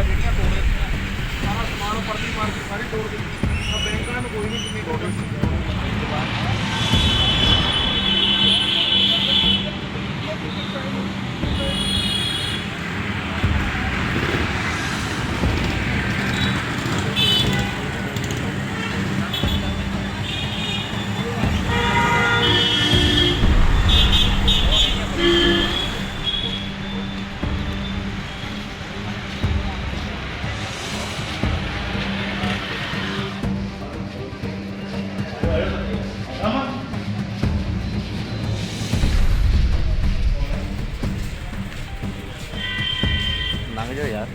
ਦੁਕਾਨਾਂ ਜਿਹੜੀਆਂ ਤੋੜ ਦਿੱਤੀਆਂ ਸਾਰਾ ਸਮਾਨ ਪਰਲੀ ਮਾਰ ਕੇ ਸਾਰੀ ਤੋੜ ਦਿੱਤੀ। ਤਾਂ ਬੈਂਕਾਂ ਨੂੰ ਕੋਈ ਨਹੀਂ ਕਿੰਨੀ ਤੋੜ ਲੰਘ ਜਾਓ ਯਾਰ।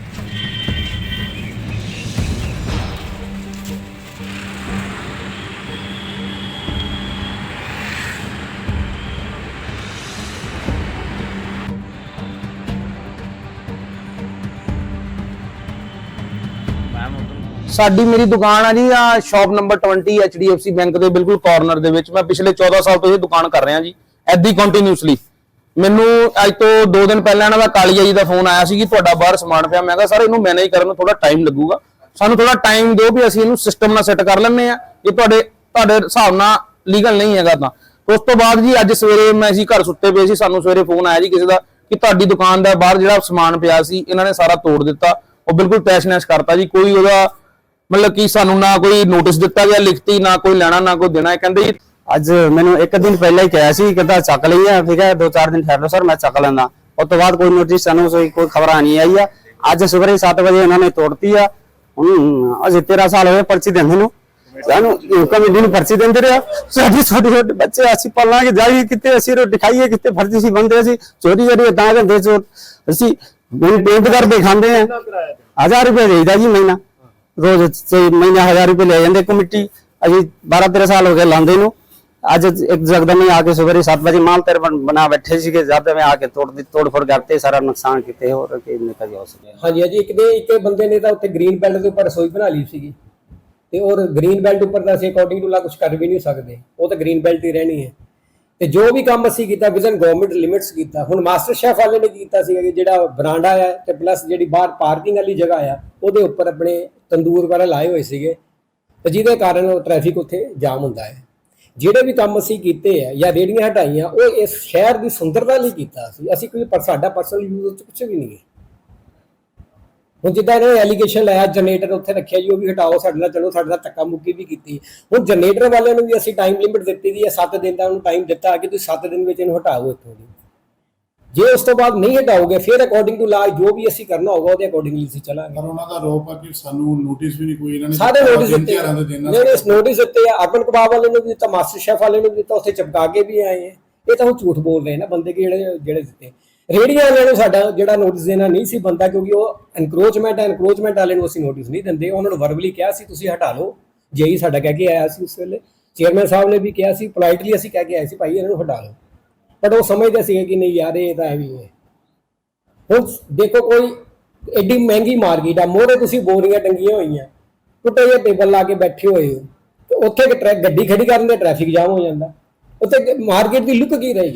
ਸਾਡੀ ਮੇਰੀ ਦੁਕਾਨ ਆ ਜੀ, ਆ ਸ਼ਾਪ ਨੰਬਰ 20 HDFC ਬੈਂਕ ਦੇ ਬਿਲਕੁਲ ਕਾਰਨਰ ਦੇ ਵਿੱਚ। ਮੈਂ ਪਿਛਲੇ 14 ਸਾਲ ਤੋਂ ਇਹ ਦੁਕਾਨ ਕਰ ਰਿਹਾ ਜੀ, ਐਦੀ ਕੰਟੀਨਿਊਸਲੀ ਮੈਨੂੰ ਅੱਜ ਤੋਂ 2 ਦਿਨ ਪਹਿਲਾਂ ਇਹਨਾਂ ਦਾ ਕਾਲੀਆ ਜੀ ਦਾ ਫੋਨ ਆਇਆ ਸੀ ਕਿ ਤੁਹਾਡਾ ਬਾਹਰ ਸਮਾਨ ਪਿਆ। ਮੈਂ ਕਿਹਾ, ਸਰ, ਇਹਨੂੰ ਮੈਨੇਜ ਕਰਨ ਨੂੰ ਥੋੜਾ ਟਾਈਮ ਲੱਗੂਗਾ। ਸਾਨੂੰ ਥੋੜਾ ਟਾਈਮ ਦਿਓ ਵੀ ਅਸੀਂ ਇਹਨੂੰ ਸਿਸਟਮ ਨਾਲ ਸੈੱਟ ਕਰ ਲੈਂਦੇ ਆ ਇਹ ਤੁਹਾਡੇ ਤੁਹਾਡੇ ਹਿਸਾਬ ਨਾਲ ਲੀਗਲ ਨਹੀਂ ਹੈਗਾ ਤਾਂ। ਉਸ ਤੋਂ ਬਾਅਦ ਜੀ ਅੱਜ ਸਵੇਰੇ ਮੈਂ ਅਸੀਂ ਘਰ ਸੁੱਤੇ ਪਏ ਸੀ। ਸਾਨੂੰ ਸਵੇਰੇ ਫੋਨ ਆਇਆ ਜੀ ਕਿਸੇ ਦਾ ਕਿ ਤੁਹਾਡੀ ਦੁਕਾਨ ਦਾ ਬਾਹਰ ਜਿਹੜਾ ਸਮਾਨ ਪਿਆ ਸੀ, ਇਹਨਾਂ ਨੇ ਸਾਰਾ ਤੋੜ ਦਿੱਤਾ। ਉਹ ਬਿਲਕੁਲ ਤੈਸ਼-ਨੈਸ਼ ਕਰਤਾ ਜੀ। ਕੋਈ ਉਹਦਾ ਮਤਲਬ ਕਿ ਸਾਨੂੰ ਨਾ ਕੋਈ ਨੋਟਿਸ ਦਿੱਤਾ ਗਿਆ, ਲਿਖਤੀ, ਨਾ ਕੋਈ ਲੈਣਾ, ਨਾ ਕੋਈ ਦੇਣਾ। ਕਹਿੰਦੇ ਜੀ ਅੱਜ ਮੈਨੂੰ ਇੱਕ ਦਿਨ ਪਹਿਲਾਂ ਹੀ ਕਿਹਾ ਸੀ ਕਹਿੰਦਾ ਚੱਕ ਲਈ ਆ ਠੀਕ ਹੈ, ਦੋ ਚਾਰ ਦਿਨ ਠਹਿਰ ਲਓ ਸਰ, ਮੈਂ ਚੱਕ ਲੈਂਦਾ। ਉਸ ਤੋਂ ਬਾਅਦ ਕੋਈ ਨੋਟਿਸ ਸਾਨੂੰ ਕੋਈ ਖਬਰ ਨਹੀਂ ਆਈ ਆ। ਅੱਜ ਸਵੇਰੇ 7 ਵਜੇ ਉਹਨਾਂ ਨੇ ਤੋੜਤੀ ਆ। ਹੁਣ ਅਜੇ 13 ਸਾਲ ਹੋਏ ਪਰਚੀ ਦਿੰਦੇ ਨੂੰ। ਸਾਨੂੰ ਕਮੇਟੀ ਨੂੰ ਪਰਚੀ ਦਿੰਦੇ ਰਿਹਾ ਸਾਡੀ ਛੋਟੇ ਛੋਟੇ ਬੱਚੇ ਅਸੀਂ ਪਾਲਾਂਗੇ, ਜਾਈਏ ਕਿਤੇ ਅਸੀਂ ਰੋਟੀ ਖਾਈਏ ਕਿਤੇ ਫਰਜ਼ੀ ਸੀ ਬੰਦੇ ਅਸੀਂ, ਚੋਰੀ ਚੋਰੀ ਤਾਂ ਕਹਿੰਦੇ ਚੋਰ ਅਸੀਂ ਹੁਣ ਪੇਂਟ ਕਰਦੇ ਖਾਂਦੇ ਆ। ਹਜ਼ਾਰ ਰੁਪਏ ਦੇਈਦਾ ਜੀ ਮਹੀਨਾ। ਰੋਜ਼ ਮਹੀਨਾ ਹਜ਼ਾਰ ਰੁਪਏ ਲੈ ਜਾਂਦੇ ਕਮੇਟੀ। ਅਸੀਂ 12 13 ਸਾਲ ਹੋ ਗਏ ਲਾਉਂਦੇ ਨੂੰ। ਅੱਜ ਇੱਕ ਜਗਦਮ ਹੀ ਆ ਕੇ ਸਵੇਰੇ 7 ਵਜੇ ਮਾਲ ਤੇਰ ਬਣਾ ਬੈਠੇ ਸੀਗੇ, ਜਦ ਮੈਂ ਆ ਕੇ ਤੋੜ ਦੀ ਤੋੜ ਕਰਤੇ, ਸਾਰਾ ਨੁਕਸਾਨ ਕੀਤੇ, ਹੋਰ ਕੀ ਨਿਕਲ ਹੋ ਸਕਿਆ ਹਾਂਜੀ ਹਾਂਜੀ, ਇੱਕ ਦੇ ਇੱਕ ਬੰਦੇ ਨੇ ਤਾਂ ਉੱਥੇ ਗ੍ਰੀਨ ਬੈਲਟ ਦੇ ਉੱਪਰ ਰਸੋਈ ਬਣਾ ਲਈ ਸੀਗੀ। ਤੇ ਔਰ ਗ੍ਰੀਨ ਬੈਲਟ ਉੱਪਰ ਤਾਂ ਅਸੀਂ ਅਕੋਰਡਿੰਗ ਟੂ ਲਾ ਕੁਝ ਕਰ ਵੀ ਨਹੀਂ ਸਕਦੇ। ਉਹ ਤਾਂ ਗ੍ਰੀਨ ਬੈਲਟ ਹੀ ਰਹਿਣੀ ਹੈ। ਤੇ ਜੋ ਵੀ ਕੰਮ ਅਸੀਂ ਕੀਤਾ ਵਿਜ਼ਨ ਗਵਰਨਮੈਂਟ ਲਿਮਿਟਸ ਕੀਤਾ, ਹੁਣ ਮਾਸਟਰ ਸ਼ੈਫ ਵਾਲੇ ਨੇ ਕੀਤਾ ਸੀਗਾ ਕਿ ਜਿਹੜਾ ਬਰਾਂਡਾ ਆ, ਤੇ ਪਲੱਸ ਜਿਹੜੀ ਬਾਹਰ ਪਾਰਕਿੰਗ ਵਾਲੀ ਜਗ੍ਹਾ ਆ, ਉਹਦੇ ਉੱਪਰ ਆਪਣੇ ਤੰਦੂਰ ਵਗੈਰਾ ਲਾਏ ਹੋਏ ਸੀਗੇ। ਤੇ ਜਿਹਦੇ ਕਾਰਨ ਉਹ ਟ੍ਰੈਫਿਕ ਉੱਥੇ ਜਾਮ ਹੁੰਦਾ ਹੈ। ਜਿਹੜੇ ਵੀ ਕੰਮ ਅਸੀਂ ਕੀਤੇ ਆ ਜਾਂ ਰੇੜੀਆਂ ਹਟਾਈਆਂ, ਉਹ ਇਸ ਸ਼ਹਿਰ ਦੀ ਸੁੰਦਰਤਾ ਲਈ ਕੀਤਾ ਸੀ। ਅਸੀਂ ਕੋਈ ਪਰ, ਸਾਡਾ ਪਰਸਨਲ ਯੂਜ਼ ਵਿੱਚ ਕੁਝ ਵੀ ਨਹੀਂ ਹੈ। ਹੁਣ ਜਿੱਦਾਂ ਇਹਨਾਂ ਐਲੀਗੇਸ਼ਨ ਲਾਇਆ ਜਨਰੇਟਰ ਉੱਥੇ ਰੱਖਿਆ ਜੀ, ਉਹ ਵੀ ਹਟਾਓ, ਸਾਡੇ ਨਾਲ ਚਲੋ, ਸਾਡੇ ਨਾਲ ਧੱਕਾ ਮੁੱਕੀ ਵੀ ਕੀਤੀ। ਹੁਣ ਜਨਰੇਟਰ ਵਾਲਿਆਂ ਨੂੰ ਵੀ ਅਸੀਂ ਟਾਈਮ ਲਿਮਿਟ ਦਿੱਤੀ ਦੀ ਹੈ 7 ਦਿਨ ਦਾ ਉਹਨੂੰ ਟਾਈਮ ਦਿੱਤਾ ਕਿ ਤੁਸੀਂ 7 ਦਿਨ ਵਿੱਚ ਇਹਨੂੰ ਹਟਾਓ ਇੱਥੋਂ ਦੀ। ਜੇ ਉਸ ਤੋਂ ਬਾਅਦ ਨਹੀਂ ਹਟਾਓਗੇ ਫਿਰ ਅਕੋਰਡਿੰਗ ਟੂ ਲਾ ਜੋ ਵੀ ਅਸੀਂ ਕਰਨਾ ਹੋਗਾ ਉਹਦੇ ਅਕੋਰਡਿੰਗਲੀ ਅਸੀਂ ਚੱਲਾਂਗੇ। ਪਰ ਉਹਨਾਂ ਦਾ ਆਰੋਪ ਆ ਕਿ ਸਾਨੂੰ ਨੋਟਿਸ ਵੀ ਨਹੀਂ ਕੋਈ ਇਹਨਾਂ ਨੇ ਦਿੱਤਾ, ਨੋਟਿਸ ਦਿੱਤੇ ਨਹੀਂ ਨਹੀਂ ਨੋਟਿਸ ਦਿੱਤੇ ਆ। ਅਰਬਨ ਕਬਾਬ ਵਾਲੇ ਨੂੰ ਵੀ ਦਿੱਤਾ ਮਾਸਟਰ ਸ਼ੈਫ ਵਾਲੇ ਨੂੰ ਵੀ ਦਿੱਤਾ ਉੱਥੇ ਚਪਕਾ ਕੇ ਵੀ ਆਏ ਆ। ਇਹ ਤਾਂ ਉਹ ਝੂਠ ਬੋਲ ਰਹੇ ਨੇ ਬੰਦੇ ਕਿ ਜਿਹੜੇ ਜਿਹੜੇ ਦਿੱਤੇ। ਰੇੜੀਆਂ ਵਾਲਿਆਂ ਨੂੰ ਸਾਡਾ ਜਿਹੜਾ ਨੋਟਿਸ ਦੇਣਾ ਨਹੀਂ ਸੀ ਬੰਦਾ ਕਿਉਂਕਿ ਉਹ ਐਨਕਰੋਚਮੈਂਟ ਹੈ ਐਨਕਰੋਚਮੈਂਟ ਵਾਲੇ ਨੂੰ ਅਸੀਂ ਨੋਟਿਸ ਨਹੀਂ ਦਿੰਦੇ। ਉਹਨਾਂ ਨੂੰ ਵਰਬਲੀ ਕਿਹਾ ਸੀ ਤੁਸੀਂ ਹਟਾ ਲਓ। ਜੇਈ ਸਾਡਾ ਕਹਿ ਕੇ ਆਇਆ ਸੀ ਉਸ ਵੇਲੇ। ਚੇਅਰਮੈਨ ਸਾਹਿਬ ਨੇ ਵੀ ਕਿਹਾ ਸੀ ਪੋਲਾਈਟਲੀ ਅਸੀਂ ਕਹਿ ਕੇ ਆਏ ਸੀ ਭਾਈ ਇਹਨਾਂ ਨੂੰ ਹਟਾ ਲਓ। ਬਟ ਉਹ ਸਮਝਦੇ ਸੀਗੇ ਕਿ ਨਹੀਂ ਯਾਰ, ਇਹ ਤਾਂ ਐਵੇਂ ਹੀ। ਹੈ ਹੁਣ ਦੇਖੋ ਕੋਈ ਐਡੀ ਮਹਿੰਗੀ ਮਾਰਕੀਟ ਆ ਮੋਰੇ ਤੁਸੀਂ ਬੋਰੀਆਂ ਟੰਗੀਆਂ ਹੋਈਆਂ, ਟੁੱਟੇ ਜਿਹੇ ਟੇਬਲ ਲਾ ਕੇ ਬੈਠੇ ਹੋਏ ਹੋ, ਤੇ ਉੱਥੇ ਕਿ ਟਰੈ- ਗੱਡੀ ਖੜੀ ਕਰਨ ਦੇ ਟ੍ਰੈਫਿਕ ਜਾਮ ਹੋ ਜਾਂਦਾ। ਉੱਥੇ ਮਾਰਕੀਟ ਦੀ ਲੁੱਕ ਕੀ ਰਹੇਗੀ?